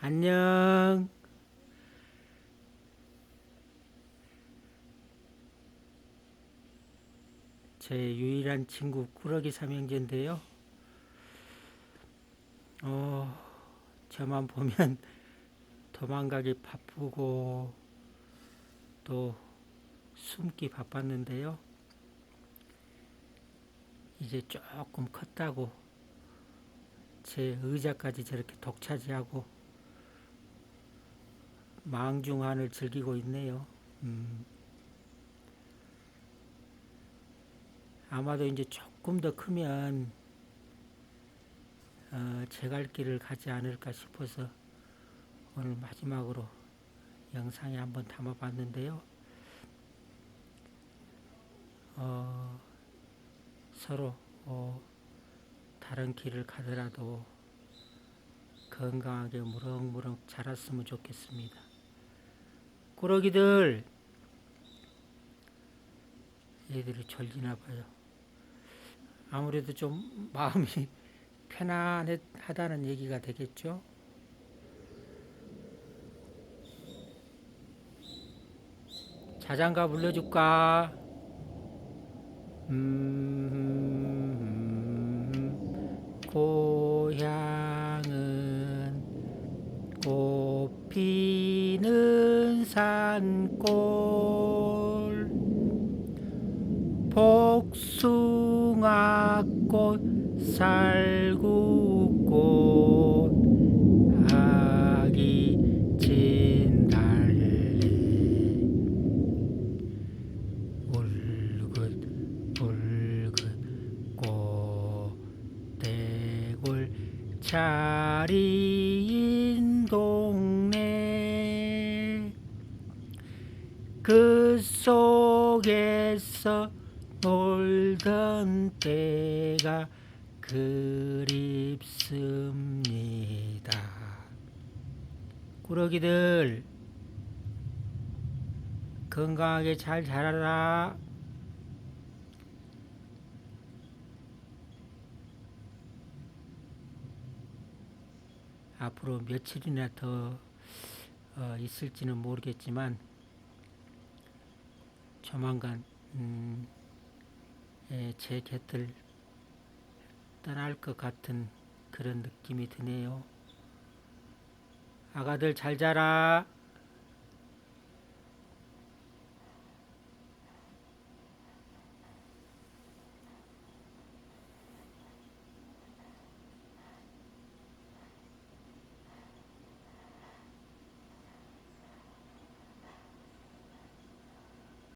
안녕. 제 유일한 친구 꾸러기 삼형제인데요. 어, 저만 보면 도망가기 바쁘고 또 숨기 바빴는데요. 이제 조금 컸다고 제 의자까지 저렇게 독차지하고 망중한을 즐기고 있네요. 음. 아마도 이제 조금 더 크면 어, 제갈 길을 가지 않을까 싶어서 오늘 마지막으로 영상에 한번 담아봤는데요. 어, 서로 어, 다른 길을 가더라도 건강하게 무럭무럭 자랐으면 좋겠습니다. 꾸러기들 얘들이 졸리나 봐요. 아무래도 좀 마음이 편안하다는 얘기가 되겠죠. 자장가 불러줄까? 음, 고향은 꽃피 는 산골 복숭아꽃 살구꽃 아기 진달래 울긋 울긋 꽃대골 차린 그 속에서 놀던 때가 그립습니다. 꾸러기들 건강하게 잘 자라라. 앞으로 며칠이나 더 어, 있을지는 모르겠지만 조만간 음, 예, 제 곁을 떠날 것 같은 그런 느낌이 드네요. 아가들 잘 자라.